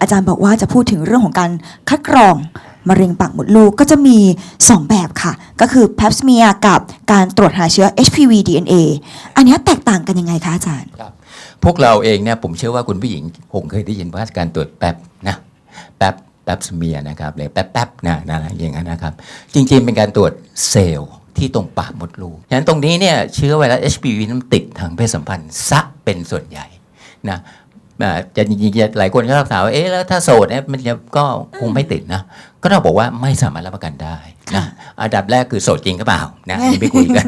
อาจารย์บอกว่าจะพูดถึงเรื่องของการคัดกรองมะเร็งปากมดลูกก็จะมี 2 แบบค่ะ ก็คือ pap s m e a กับการตรวจหาเชื้อ HPV DNA อันนี้แตกต่างกันยังไงคะอาจารย์ครับพวกเราเองเนี่ยผมเชื่อว่าคุณผู้หญิงคงเคยได้ยินว่าการตรวจแป๊บนะแป๊บแป๊บสเมียนะครับหรือแป๊บแป๊บนะนะอย่างนั้นนะครับ จริงๆ เป็นการตรวจเซลล์ที่ตรงปากมดลูกฉะนั้นตรงนี้เนี่ยเชื้อไวรัส HPV นั้นติดทางเพศสัมพันธ์ซะเป็นส่วนใหญ่นะ จะจริงๆจะหลายคนก็ถามว่าเอ๊ะแล้วถ้าโสดเนี่ยมันจะก็คงไม่ติดนะ ก็ต้องบอกว่าไม่สามารถรับประกันได้นะอันดับแรกคือโสดจริงก็เปล่านะอันนี่ไปคุยกัน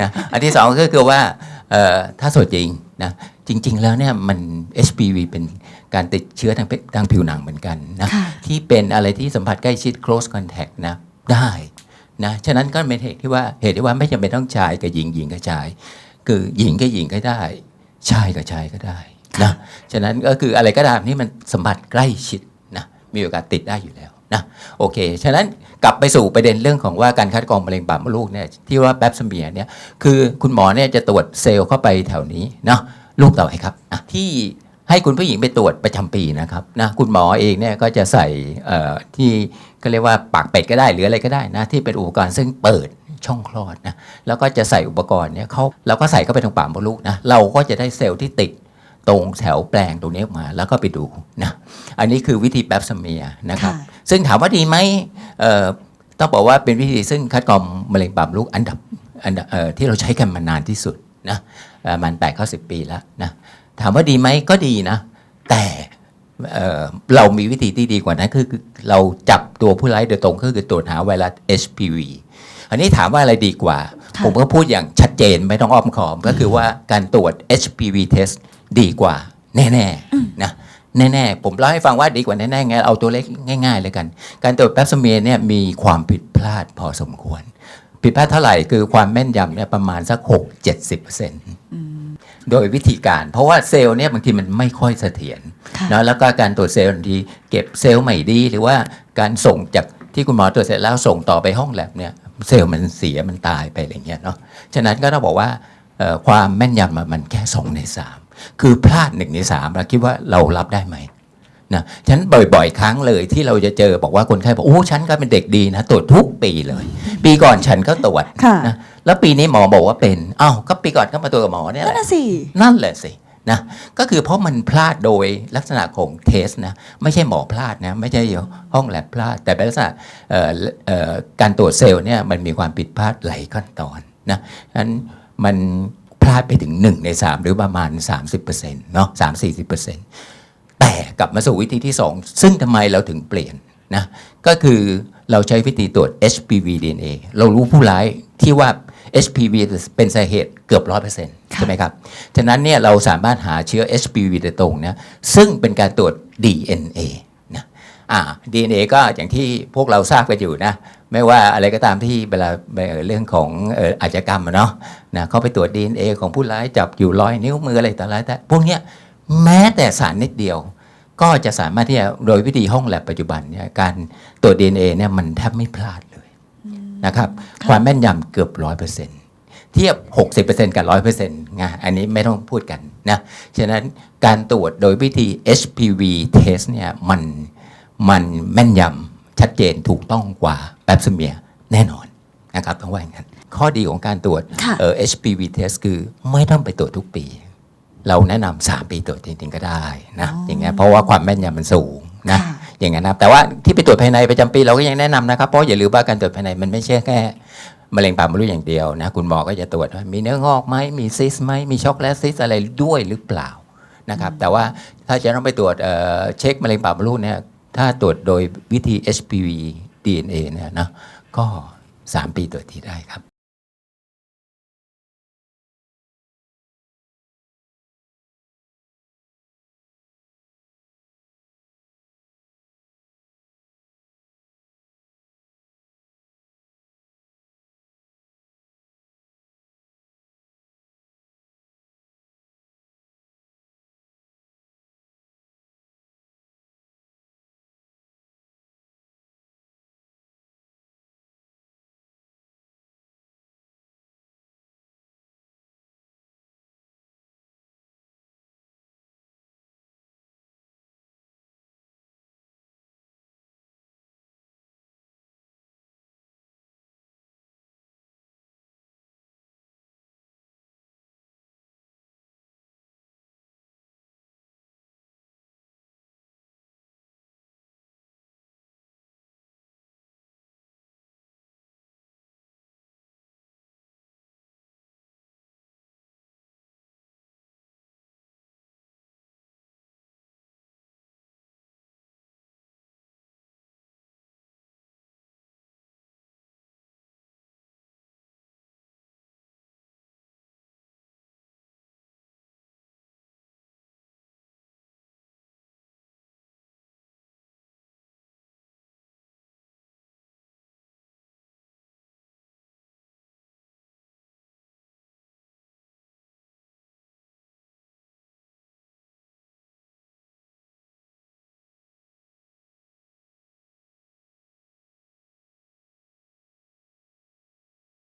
นะอันที่สองก็คือว่าเอ่อถ้าโสดจริงนะจริง ๆ แล้วเนี่ยมัน HPV เป็นการติดเชื้อทางเพทางผิวหนังเหมือนกันนะค่ะที่เป็นอะไรที่สัมผัสใกล้ชิด close contact นะได้นะฉะนั้นก็เป็นเหตุที่ว่าเหตุที่ว่าไม่จำเป็นต้องชายกับหญิงหญิงกับชาย คือหญิงกับหญิงก็ได้ ชายกับชายก็ได้ นะฉะนั้นก็คืออะไรก็ตามที่มันสัมผัสใกล้ชิดนะมีโอกาสติดได้อยู่แล้วนะโอเค ฉะนั้นกลับไปสู่ประเด็นเรื่องของว่าการคัดกรองมะเร็งปากมดลูกเนี่ยที่ว่าแป๊บสเมียเนี่ยคือคุณหมอเนี่ยจะตรวจเซลล์เข้าไปแถวนี้เนาะลูกต่อไปครับที่ให้คุณผู้หญิงไปตรวจประจำปีนะครับนะคุณหมอเองเนี่ยก็จะใส่ที่ก็เรียกว่าปากเป็ดก็ได้หรืออะไรก็ได้นะที่เป็นอุปกรณ์ซึ่งเปิดช่องคลอดนะแล้วก็จะใส่อุปกรณ์เนี่ยเขาเราก็ใส่เข้าไปตรงปากมดลูกนะเราก็จะได้เซลล์ที่ติด ตรงแถวแปลงตรงนี้ออกมาแล้วก็ไปดูนะอันนี้คือวิธีแป๊บสเมียนะครับค่ะซึ่งถามว่าดีไหมเอ่อต้องบอกว่าเป็นวิธีซึ่งคัดกรองมะเร็งปากมดลูกอันดับอันดับเอ่อที่เราใช้กันมานานที่สุดนะประมาณแปดเข้าสิปีแล้วนะถามว่าดีไหมก็ดีนะ แต่เอ่อเรามีวิธีที่ดีกว่านั้นคือคือเราจับตัวผู้ร้ายโดยตรงก็คือตรวจหาไวรัส HPV อันนี้ถามว่าอะไรดีกว่าค่ะ ผมก็พูดอย่างชัดเจนไม่ต้องอ้อมขอมก็คือว่าการตรวจ HPV test ดีกว่า แน่ๆนะแน่ๆ ผมเล่าให้ฟังว่าดีกว่าแน่ๆไงเอาตัวเลขง่าย ๆ เลยกัน การตรวจแป๊บสเมียร์เนี่ยมีความผิดพลาดพอสมควร ผิดพลาดเท่าไหร่คือความแม่นยำเนี่ยประมาณสัก 6-70%โดยวิธีการ เพราะว่าเซลล์เนี่ยบางทีมันไม่ค่อยเสถียรค่ะนะแล้วก็การตรวจเซลล์บางทีเก็บเซลล์ไม่ดี หรือว่าการส่งจาก ที่คุณหมอตรวจเสร็จแล้วส่งต่อไปห้องแลบเนี่ยเซลล์มันเสียมันตายไปอะไรเงี้ยเนาะฉะนั้นก็ต้องบอกว่าเอ่อความแม่นยำอะมันแค่ 2 ใน 3 คือพลาด 1 ใน3เราคิดว่าเรารับได้ไหมนะฉะนันบ่อยๆ ครั้งเลยที่เราจะเจอบอกว่าคนไข้บอกโอ้ฉันก็เป็นเด็กดีนะตรวจทุกปีเลย ปีก่อนฉันก็ตรวจค่ะนะแล้วปีนี้หมอบอกว่าเป็นอ้าวก็ปีก่อนก็มาตรวจกับหมอเนี่ยแหนั่นละน่ะสินั่นแหละสิ นะก็คือเพราะมันพลาดโดยลักษณะของเทสนะไม่ใช่หมอพลาดนะไม่ใช่ห้องแลบพลาด แต่เป็นลักษณะการตรวจเซลล์เนี่ยมันมีความผิดพลาดหลายขั้นตอนนะนั้นมันพลาดไปถึง 1 ใน 3 หรือประมาณ 30%เนาะ3-40%แต่กลับมาสู่วิธีที่ 2 ซึ่งทำไมเราถึงเปลี่ยนนะก็คือเราใช้วิธีตรวจ HPV DNA เรารู้ผู้ร้ายที่ว่า HPV เป็นสาเหตุเกือบ100%ใช่ไหมครับ ฉะนั้นเนี่ยเราสามารถหาเชื้อ HPV โดยตรงนะซึ่งเป็นการตรวจ DNA นะอ่า DNA ก็อย่างที่พวกเราทราบกันอยู่นะ ไม่ว่าอะไรก็ตามที่เวลาเอ่อเรื่องของเอ่ออาชญากรรมอะเนาะนะเขาไปตรวจ DNA ของผู้ร้ายจับอยู่รอยนิ้วมืออะไรต่ออะไรแต่พวกเนี้ยแม้แต่สารนิดเดียวก็จะสามารถที่จะโดยวิธีห้องแลบปัจจุบันเนี่ยการตรวจ DNA เนี่ยมันแทบไม่พลาดเลย นะครับ ความแม่นยำเกือบร้อยเปอร์เซ็นต์เทียบ 60%กับ 100%ไงอันนี้ไม่ต้องพูดกันนะ ฉะนั้นการตรวจโดยวิธี HPV test เนี่ยมันมันแม่นยำชัดเจนถูกต้องกว่าแปบสเมียแน่นอนนะครับต้องว่าอย่างนั้น ข้อดีของการตรวจค่ะเอ่อ HPV test คือไม่ต้องไปตรวจทุกปี เราแนะนำสามปีตรวจจริงๆก็ได้นะอ๋อออย่างเงี้ยเพราะว่าความแม่นยำมันสูงนะค่ะ อย่างนั้นนะครับ แต่ว่าที่ไปตรวจภายในประจำปีเราก็ยังแนะนำนะครับ เพราะอย่าลืมว่าการตรวจภายในมันไม่ใช่แค่มะเร็งปากมดลูกอย่างเดียวนะคุณหมอก็จะตรวจว่ามีเนื้องอกไหมมีซิสไหมมีช็อกโกแลตซิสอะไรด้วยหรือเปล่านะครับแต่ว่าถ้าจะต้องไปตรวจเอ่อเช็คมะเร็งปากมดลูกเนี่ยถ้าตรวจโดยวิธี HPV DNA เนี่ยนะก็ 3 ปีตรวจทีได้ครับ